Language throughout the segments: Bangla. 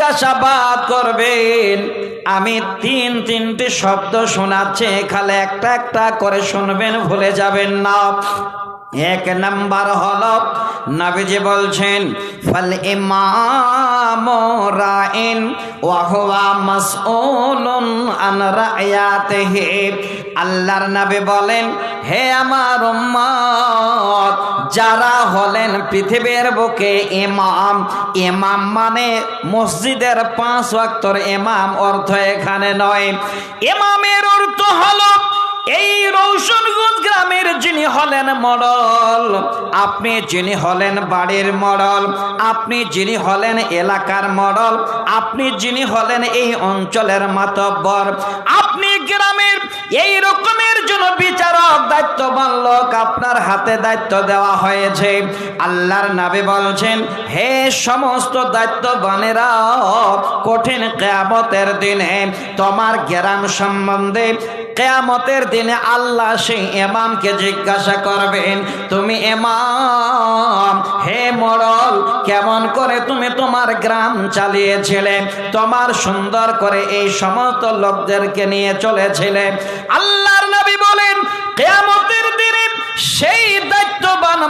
জিজ্ঞাসাবাদ করবেন। আমি তিন তিনটি শব্দ শোনাচ্ছি, খালে একটা একটা করে শুনবেন, ভুলে যাবেন না। এক নাম্বার হল, নবীজি বলছেন, ফল ইমাম রাইন ওয়া হুয়া মাসউলুন আন রায়াতিহি। আল্লাহর নবী বলেন, হে আমার উম্মত, যারা হলেন পৃথিবীর বুকে ইমাম ইমাম মানে মসজিদের পাঁচ ওয়াক্তর ইমাম, অর্থ এখানে নয়। ইমামের অর্থ হলো এই রৌশনগঞ্জ গ্রামের যিনি হলেন মডল, আপনি যিনি হলেন বাড়ির মডল, আপনি যিনি হলেন এলাকার মডল, আপনি যিনি হলেন এই অঞ্চলের মাতব্বর, আপনি গ্রামের এই রকমের জন্য বিচারক, দায়িত্ববান লোক আপনার হাতে দায়িত্ব দেওয়া হয়েছে। আল্লাহর নাবি বলছেন, হে সমস্ত দায়িত্ববানেরা, কঠিন কেয়ামতের দিনে তোমার গ্রাম সম্বন্ধে কেয়ামতের দিনে আল্লাহ সেই এমামকে জিজ্ঞাসা করবেন, তুমি এমাম হে মরল, কেমন করে তুমি তোমার গ্রাম চালিয়েছিলে? তোমার সুন্দর করে এই সমস্ত লোকদেরকে নিয়ে চলেছিলে? আল্লাহর নবী বলেন, কেয়ামতের দিনে সেই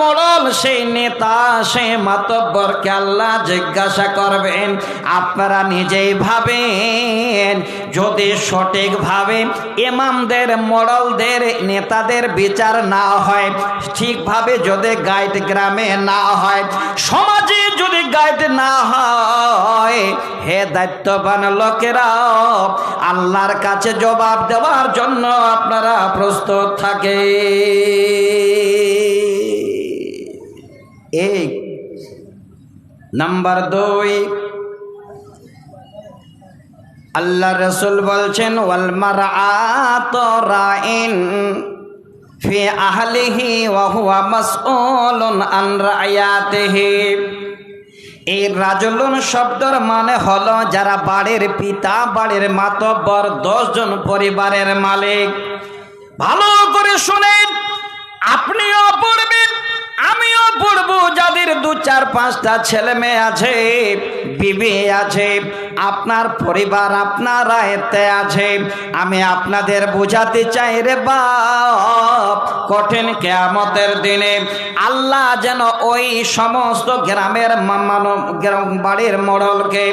মরল সেই নেতা, সেই মাতব্বরকে আল্লাহ জিজ্ঞাসা করবেন, আপনারা নিজেই ভাবেন, যদি সঠিকভাবে ইমামদের, মডলদের, নেতাদের বিচার না হয়, ঠিকভাবে যদি গাইড গ্রামে না হয়, সমাজে যদি গাইড না হয়, হে দায়িত্ববান লোকেরা, আল্লাহর কাছে জবাব দেওয়ার জন্য আপনারা প্রস্তুত থাকে এক। নাম্বার দুই। আল্লাহ রসুল বলছেন, ওয়াল মারআত রাইন ফি আহলিহি ওয়া হুয়া মাসউলুন আন রায়াতিহি এই রাজলুন শব্দর মানে হলো যারা বাড়ির পিতা, বাড়ির মাতব্বর দশজন পরিবারের মালিক। ভালো করে শুনেন, আপনিও পড়বেন আমিও পড়ব যাদের দু চার পাঁচটা ছেলে মেয়ে আছে, বিবি আছে, আপনার পরিবার আপনার এতে আছে। আমি আপনাদের বোঝাতে চাই রে বাপ, কঠিন কেয়ামতের দিনে আল্লাহ যেন ওই সমস্ত গ্রামের গ্রাম বাড়ির মোড়লকে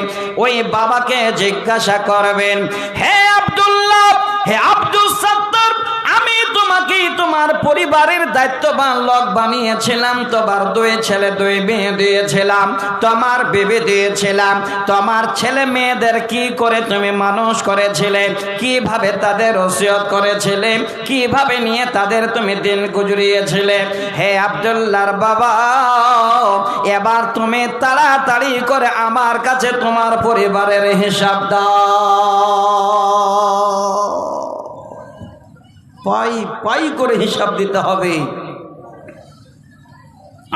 ওই বাবাকে জিজ্ঞাসা করবেন, হে আব্দুল্লাহ, হে আব্দুল সত্তর, আমি তোমাকে তোমার পরিবারের দায়িত্ববান লোক বানিয়েছিলাম, তোমার দুই ছেলে, দুই মেয়ে দিয়েছিলাম, তোমার বেবি দিয়েছিলাম। তোমার ছেলে মেয়েদের কি করে তুমি মানুষ করেছিলে? কীভাবে তাদের ওসিয়ত করেছিলে? কীভাবে নিয়ে তাদের তুমি দিন গুজরিয়েছিলে? হে আব্দুল্লাহর বাবা, এবার তুমি তাড়াতাড়ি করে আমার কাছে তোমার পরিবারের হিসাব দাও। পাই পাই করে হিসাব দিতে হবে।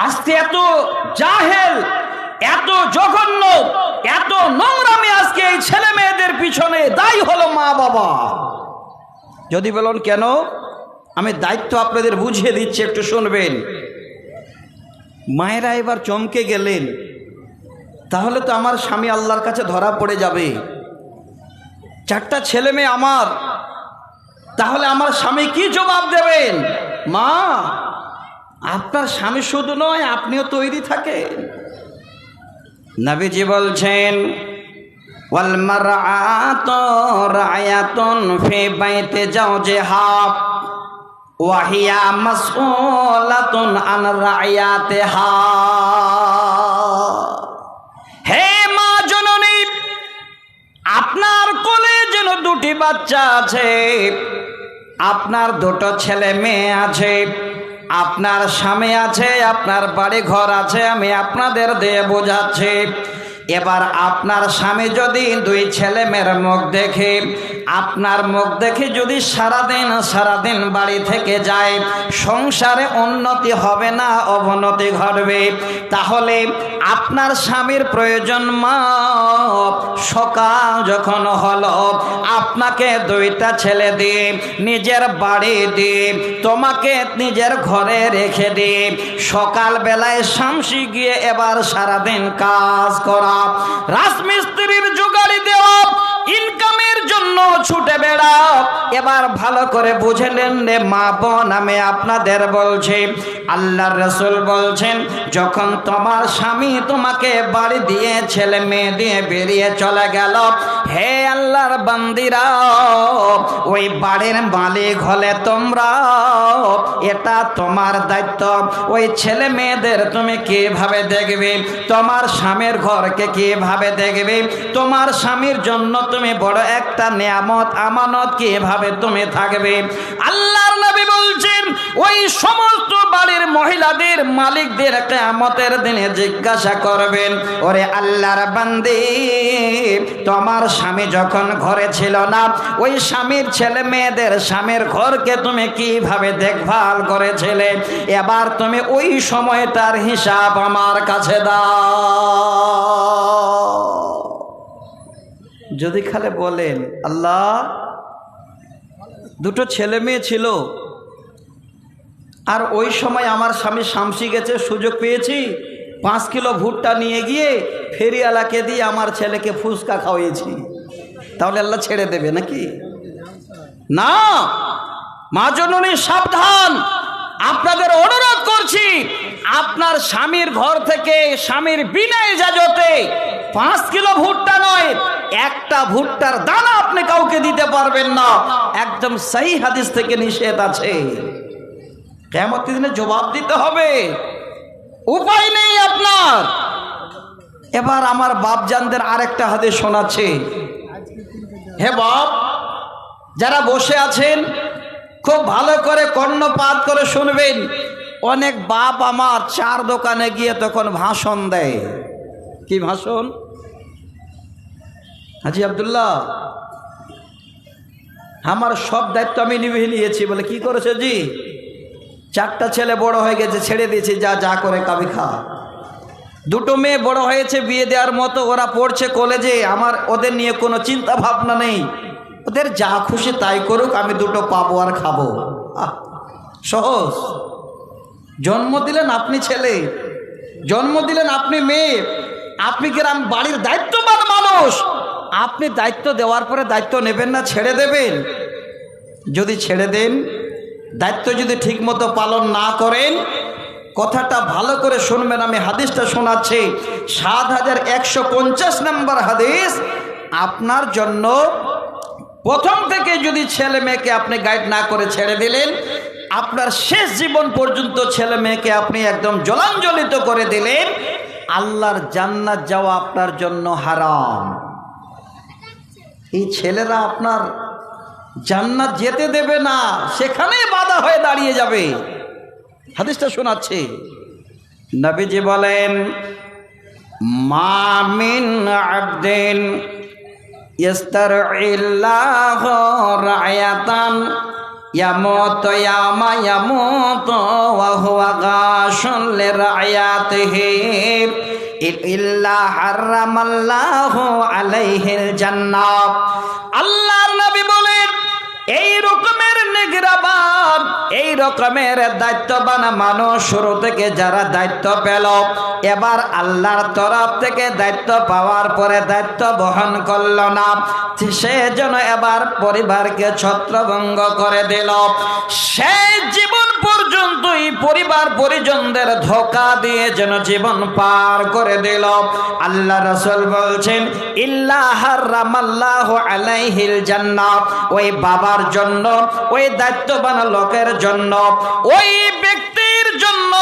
আজকে এত জাহেল, এত জঘন্য, এত নোংরামি আজকে এই ছেলে মেয়েদের পিছনে দায়ী হলো মা বাবা। যদি বলুন, কেন? আমি দায়িত্ব আপনাদের বুঝিয়ে দিচ্ছি, একটু শুনবেন। মায়েরা এবার চমকে গেলেন। তাহলে তো আমার স্বামী আল্লাহর কাছে ধরা পড়ে যাবে। চারটা ছেলে মেয়ে আমার তাহলে আমার স্বামী কি জবাব দেবেন? মা, আপনার স্বামী শুধু নয়, আপনিও তৈরি থাকেন। নবীজি বলছেন বাইতে জাওজিহা ওয়া হিয়া মাসউলাতুন আন রায়াতিহা হে মা জননী, আপনার দুটি বাচ্চা আছে। আপনার দুটো ছেলে মেয়ে আছে। আপনার স্বামী আছে, আপনার বাড়ি ঘর আছে, আমি আপনাদের দিয়ে বোঝাচ্ছি। এবার আপনার স্বামী যদি দুই ছেলে মেয়ের মুখ দেখে আপনার মুখ দেখে যদি সারাদিন সারাদিন বাড়ি থেকে যায়, সংসারে উন্নতি হবে না, অবনতি ঘটবে, তাহলে আপনার স্বামীর প্রয়োজন মা সকাল যখন হলো, আপনাকে দুইটা ছেলে দিয়ে নিজের বাড়ি দিয়ে, তোমাকে নিজের ঘরে রেখে দিয়ে সকাল বেলায় শামসি গিয়ে এবার সারাদিন কাজ করা। রাজমিস্ত্রির জোগাড়ি দেওয়া জন্য ছুটে বেড়াও এবার ভালো করে বুঝে রে মা বোন, আমি আপনাদের বলছি, আল্লাহর রসুল বলছেন, যখন তোমার স্বামী তোমাকে বাড়ি দিয়ে ছেলে মেয়ে দিয়ে বেরিয়ে চলে গেল, হে আল্লাহর ওই বাড়ির মালিক হলে তোমরা, এটা তোমার দায়িত্ব। ওই ছেলে মেয়েদের তুমি কীভাবে দেখবে? তোমার স্বামীর ঘরকে কীভাবে দেখবে? তোমার স্বামীর জন্য তুমি বড় একটা নিয়ামত, আমানত কীভাবে তুমি থাকবে? আল্লাহর নবী বলছেন, ওই সমস্ত বাড়ির মহিলাদের মালিকদের কেয়ামতের দিনে জিজ্ঞাসা করবেন, ওরে আল্লাহর বান্দি, তোমার স্বামী যখন ঘরে ছিল না, ওই স্বামীর ছেলে মেয়েদের স্বামীর ঘরকে তুমি কীভাবে দেখভাল করেছিলে? এবার তুমি ওই সময়টার হিসাব আমার কাছে দাও। যদি খালে বলেন, আল্লাহ, দুটো ছেলে মেয়ে ছিল, আর ওই সময় আমার স্বামী শামসি গেছে, সুযোগ পেয়েছি, পাঁচ কিলো ভুট্টা নিয়ে গিয়ে ফেরিওয়ালাকে দিয়ে আমার ছেলেকে ফুচকা খাওয়িয়েছি তাহলে আল্লাহ ছেড়ে দেবে নাকি? না, মা জননী, সাবধান। আপনাদের অনুরোধ করছি, আপনার স্বামীর ঘর থেকে স্বামীর বিনা ইজাজতে পাঁচ কিলো ভুট্টা নয়, একটা ভুট্টার দানা আপনি কাউকে দিতে পারবেন না। একদম সেই হাদিস থেকে নিষেধ আছে। কেমন দিনে জবাব দিতে হবে। উপায় নেই আপনার। এবার আমার বাপজানদের আরেকটা হাতে শোনাচ্ছে। হে বাপ, যারা বসে আছেন, খুব ভালো করে কর্ণপাত করে শুনবেন। অনেক বাপ আমার চার দোকানে গিয়ে তখন ভাষণ দেয়। কি ভাষণ? হাজি আবদুল্লাহ, আমার সব দায়িত্ব আমি নিভে নিয়েছি বলে কি করেছে জি? চারটা ছেলে বড় হয়ে গেছে, ছেড়ে দিয়েছি, যা যা করে কাবি খা। দুটো মেয়ে বড় হয়েছে, বিয়ে দেওয়ার মতো ওরা পড়ছে কলেজে, আমার ওদের নিয়ে কোনো চিন্তা ভাবনা নেই। ওদের যা খুশি তাই করুক, আমি দুটো পাবো আর খাব। সহজ। জন্ম দিলেন আপনি ছেলে, জন্ম দিলেন আপনি মেয়ে, আপনি গ্রাম বাড়ির দায়িত্ববান মানুষ? আপনি দায়িত্ব দেওয়ার পরে দায়িত্ব নেবেন না, ছেড়ে দেবেন। যদি ছেড়ে দেন, দায়িত্ব যদি ঠিকমতো পালন না করেন, কথাটা ভালো করে শুনবেন, আমি হাদিসটা শোনাচ্ছি। সাত হাজার একশো পঞ্চাশ নম্বর হাদিস, আপনার জন্য প্রথম থেকে যদি ছেলে মেয়েকে আপনি গাইড না করে ছেড়ে দিলেন, আপনার শেষ জীবন পর্যন্ত ছেলে মেয়েকে আপনি একদম জলাঞ্জলিত করে দিলেন, আল্লাহর জান্নাত যাওয়া আপনার জন্য হারাম। এই ছেলেরা আপনার জান্নাত যেতে দেবে না, সেখানেই বাধা হয়ে দাঁড়িয়ে যাবে। হাদিসটা শোনাচ্ছে। নবীজি বলেন মামিন আবদিন ইস্তারইল্লাহ রায়াতান ইয়ামুত ইয়ামা ইয়ামুত ইল্লা হারামাল্লাহু আলাইহিল জান্নাহ আল্লাহর নবী বলেন, এই রকমের নিগরাবান এই রকমের দায়িত্ববান মানুষ শুরু থেকে যারা দায়িত্ব পেল, এবার আল্লাহর তরফ থেকে দায়িত্ব পাওয়ার পরে দায়িত্ব বহন করল না। সে যেন এবার পরিবারকে ছত্রভঙ্গ করে দিল। সেই জীবন পর্যন্তই পরিবার পরিজনদের ধোকা দিয়ে যেন জীবন পার করে দিল। আল্লাহ রসুল বলছেন ইল্লাহ আলাইহিল জান্নাত ওই বাবার জন্য, ওই দায়িত্ববান লোকের জন্য, ওই ব্যক্তির জন্য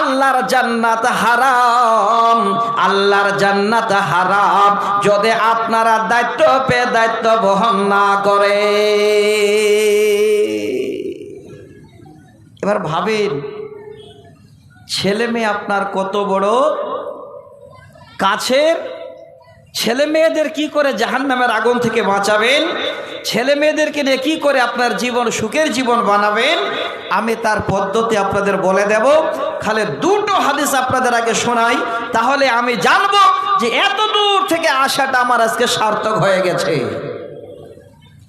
আল্লাহর জান্নাত হারাম। আল্লাহর জান্নাত হারাম যদি আপনারা দায়িত্ব পেয়ে দায়িত্ব বহন না করে। এবার ভাবেন, ছেলে মেয়ে আপনার কত বড়? কাছের ছেলে মেয়েদের কি করে জাহান নামের আগুন থেকে বাঁচাবেন? ছেলে মেয়েদেরকে নিয়ে কী করে আপনার জীবন, সুখের জীবন বানাবেন? আমি তার পদ্ধতি আপনাদের বলে দেব। খালি দুটো হাদিস আপনাদের আগে শোনাই, তাহলে আমি জানব যে এত দূর থেকে আসাটা আমার আজকে সার্থক হয়ে গেছে।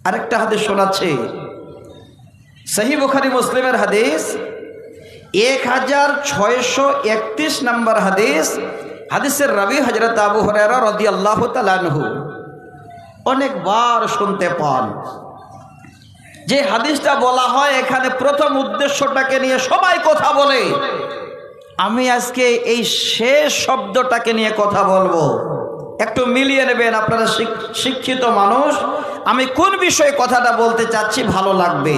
আরেকটা হাদিস শোনাচ্ছে সহি বুখারি মুসলিমের হাদিস, এক হাজার ছয়শো একত্রিশ নম্বর হাদিস, হাদিসের রবি হজরত আবু হরেরা রদি আল্লাহ তালানহু অনেকবার শুনতে পান। যে হাদিসটা বলা হয়, এখানে প্রথম উদ্দেশ্যটাকে নিয়ে সবাই কথা বলে। আমি আজকে এই শেষ শব্দটাকে নিয়ে কথা বলব। একটু মিলিয়ে নেবেন আপনারা শিক্ষিত মানুষ। আমি কোন বিষয়ে কথাটা বলতে চাচ্ছি ভালো লাগবে?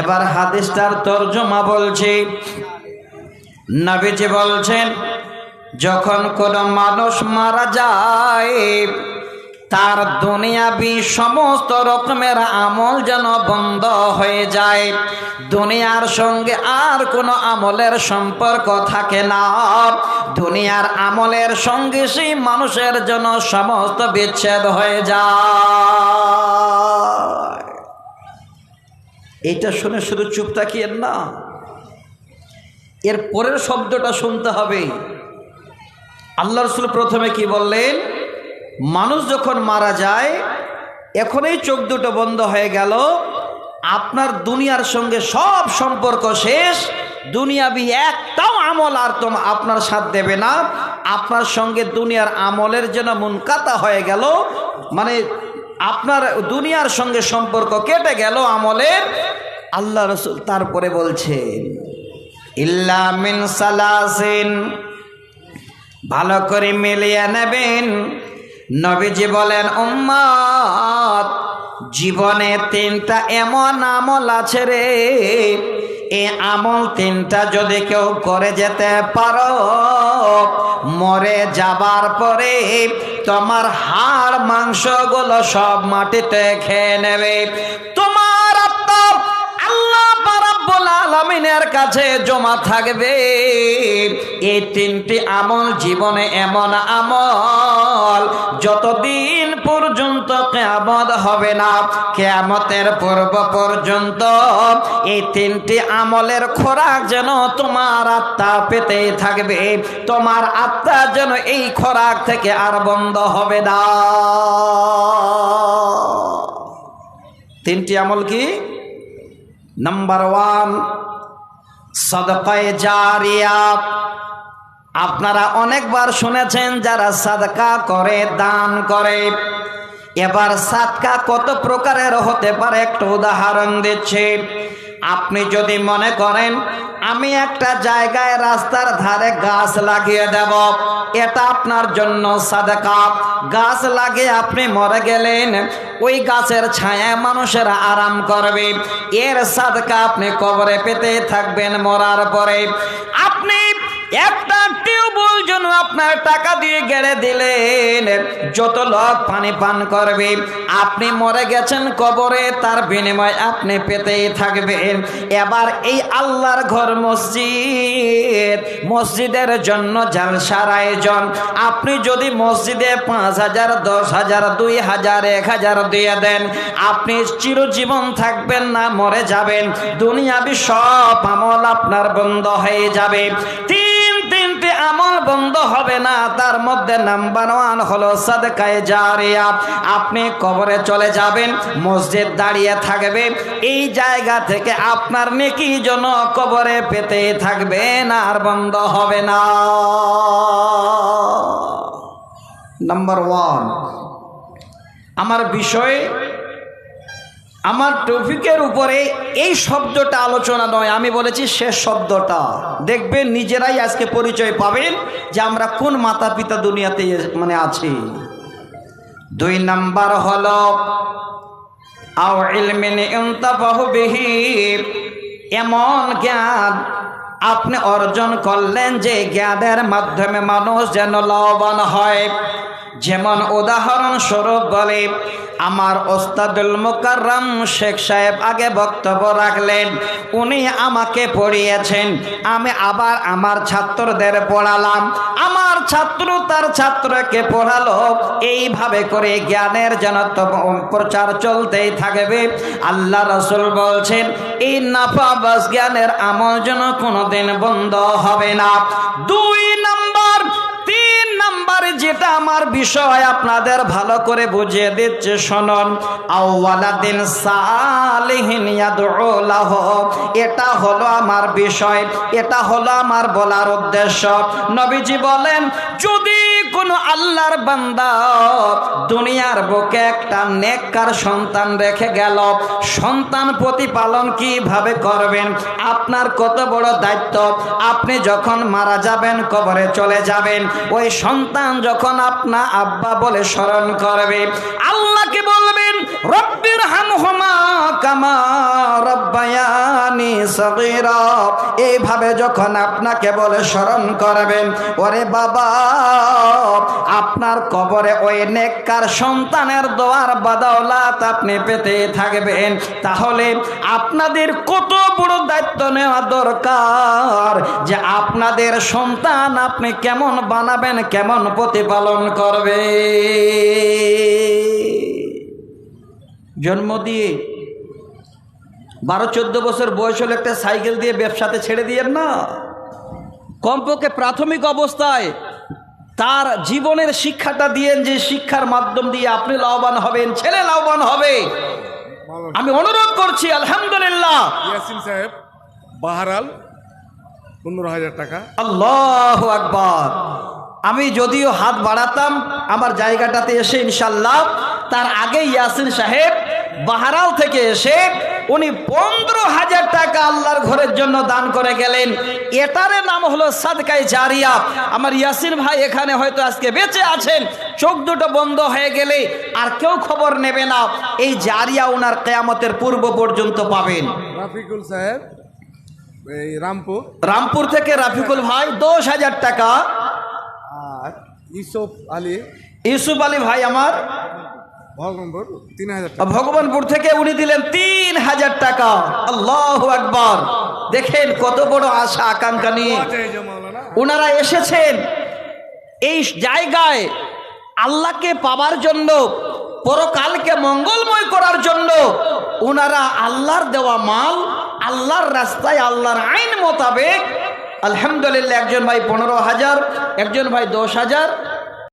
এবার হাদিসটার তর্জমা বলছে। নবীজি বলছেন, যখন কোনো মানুষ মারা যায়, তার দুনিয়াবি সমস্ত রকমের আমল যেন বন্ধ হয়ে যায়। দুনিয়ার সঙ্গে আর কোনো আমলের সম্পর্ক থাকে না। দুনিয়ার আমলের সঙ্গে সেই মানুষের জন্য সমস্ত বিচ্ছেদ হয়ে যায়। এটা শুনে শুধু চুপ তাকিয়েন না। এর পরের শব্দটা শুনতে হবে। আল্লাহ রসুল প্রথমে কি বললেন? মানুষ যখন মারা যায়, এখনই চোখ দুটো বন্ধ হয়ে গেল। আপনার দুনিয়ার সঙ্গে সব সম্পর্ক শেষ। দুনিয়াবি একটাও আমল আর তোম আপনার সাথ দেবে না। আপনার সঙ্গে দুনিয়ার আমলের জন্য মুনকাতা হয়ে গেল। মানে আপনার দুনিয়ার সঙ্গে সম্পর্ক কেটে গেল আমলের আল্লাহ রসুল তারপরে বলছেন সালাসিন। ভালো করে মিলিয়ে নেবেন। নবীজি বলেন, উম্মত, জীবনে তিনটা এমন আমল আছে রে এ আমল তিনটা যদি কেউ করে যেতে পারো, মরে যাবার পরে তোমার হাড়, মাংসগুলো সব মাটিতে খেয়ে নেবে। তোমার আত্মা আল্লাহ আলামিনের কাছে জমা থাকবে। এই তিনটি আমল জীবনে এমন আমল, যতদিন পর্যন্ত কেয়ামত হবে না। কেয়ামতের পূর্ব পর্যন্ত এই তিনটি আমলের খোরাক যেন তোমার আত্মা পেতে থাকবে। তোমার আত্মা যেন এই খোরাক থেকে আর বন্ধ হবে না। তিনটি আমল কি? নাম্বার ওয়ান সদকায় জারিয়া। আপনারা অনেকবার শুনেছেন, যারা সাদকা করে, দান করে। এবার সাদকা কত প্রকারের হতে পারে? একটা উদাহরণ দিচ্ছি। আপনি যদি মনে করেন, আমি একটা জায়গায় রাস্তার ধারে গাছ লাগিয়ে দেব, এটা আপনার জন্য সাদকা। গাছ লাগিয়ে আপনি মরে গেলেন, ওই গাছের ছায়া মানুষেরা আরাম করবে। এর সাদকা আপনি কবরে পেতে থাকবেন মরার পরে। আপনি একটা জন্য আপনার টাকা দিয়ে গেড়ে দিলেন। যত লোক পানি পান করবে, আপনি মরে গেছেন কবরে, তার বিনিময় আপনি পেতেই থাকবেন। এবার এই আল্লাহর ঘর মসজিদ, মসজিদের জন্য জালসার আয়োজন। আপনি যদি মসজিদে পাঁচ হাজার, দশ হাজার, দুই হাজার, এক হাজার দিয়ে দেন, আপনি চিরজীবন থাকবেন না, মরে যাবেন। দুনিয়াবি সব আমল আপনার বন্ধ হয়ে যাবে। আমল বন্ধ হবে না, তার মধ্যে নাম্বার ওয়ান হলো সাদকায়ে জারিয়া। আপনি কবরে চলে যাবেন, মসজিদ দাঁড়িয়ে থাকবে, এই জায়গা থেকে আপনার নেকি যেন কবরে পেতে থাকবে না, আর বন্ধ হবে না। নাম্বার ওয়ান আমার বিষয় আমার টপিকের উপরে এই শব্দটা আলোচনা নয়, আমি বলেছি শেষ শব্দটা। দেখবেন নিজেরাই আজকে পরিচয় পাবেন যে আমরা কোন মাতা পিতা দুনিয়াতে মানে আছি। দুই নাম্বার হল এমন জ্ঞান আপনি অর্জন করলেন যে জ্ঞানের মাধ্যমে মানুষ যেন লাভবান হয়। যেমন উদাহরণ স্বরূপ বলে, আমার ওস্তাদুল মুকাররম শেখ সাহেব আগে বক্তব্য রাখলেন। উনি আমাকে পড়িয়েছেন। আমি আবার আমার ছাত্রদের পড়ালাম। আমার ছাত্র তার ছাত্রকে পড়ালো। এইভাবে করে জ্ঞানের যেন প্রচার চলতেই থাকবে। আল্লাহ রসুল বলছেন, এই নাফা নাফাবাস জ্ঞানের আমল যেন কোনোদিন বন্ধ হবে না। দুই নাম্বার যেটা আমার বিষয় আপনাদের ভালো করে বুঝিয়ে দিচ্ছে, শোনন। আউয়ালাদিন সালিহিন এটা হলো আমার বিষয়, এটা হলো আমার বলার উদ্দেশ্য। নবীজি বলেন, যদি কোন আল্লাহর বান্দা দুনিয়ার বুকে একটা নেককার সন্তান রেখে গেল। সন্তান প্রতিপালন কীভাবে করবেন? আপনার কত বড় দায়িত্ব? আপনি যখন মারা যাবেন, কবরে চলে যাবেন। ওই সন্তান যখন আপনা আব্বা বলে স্মরণ করবে, আল্লাহকে এইভাবে যখন আপনাকে বলে স্মরণ করবেন, ওরে বাবা, আপনার কবরে ওই নেককার সন্তানের দোয়ার বাদাওলাত আপনি পেতে থাকবেন। তাহলে আপনাদের কত বড় দায়িত্ব নেওয়া দরকার যে আপনাদের সন্তান আপনি কেমন বানাবেন, কেমন প্রতিপালন করবে জন্ম দিয়ে বারো চোদ্দ বছর বয়স হলে একটা সাইকেল দিয়ে ব্যবসাতে ছেড়ে দিয়েন না। কমপক্ষে প্রাথমিক অবস্থায় তার জীবনের শিক্ষাটা দিয়েন যে শিক্ষার মাধ্যম দিয়ে আপনি লাভবান হবেন ছেলে লাভবান হবে। আমি অনুরোধ করছি আলহামদুলিল্লাহ। ইয়াসিন সাহেব বাহারাল পনেরো হাজার টাকা। আল্লাহ আকবর। আমি যদিও হাত বাড়াতাম আমার জায়গাটাতে এসে ইনশাল্লাহ তার আগে ইয়াসিন সাহেব বাহারাল থেকে এসে উনি পনেরো হাজার টাকা আল্লাহর ঘরের জন্য দান করে গেলেন। এটারে নাম হলো সাদকাই জারিয়া। আমার ইয়াসিন ভাই এখানে হয়তো আজকে বেঁচে আছেন চোখ দুটো বন্ধ হয়ে গেলে আর কেউ খবর নেবে না। এই জারিয়া ওনার কেয়ামতের পূর্ব পর্যন্ত পাবেন। রাফিকুল সাহেব এই রামপুর। রামপুর থেকে রাফিকুল ভাই দশ হাজার টাকা ইসফ আলী। ইউসুফ আলী ভাই আমার। ভগম্বর তিন হাজার ভগবানপুর থেকে উনি দিলেন তিন হাজার টাকা। আল্লাহ আকবর। দেখেন কত বড় আশা আকাঙ্ক্ষা নিয়ে। ওনারা এসেছেন। এই জায়গায় আল্লাহকে পাবার জন্য পরকালকে মঙ্গলময় করার জন্য ওনারা আল্লাহর দেওয়া মাল আল্লাহর রাস্তায় আল্লাহর আইন মোতাবেক আলহামদুলিল্লাহ একজন ভাই পনেরো হাজার একজন ভাই দশ হাজার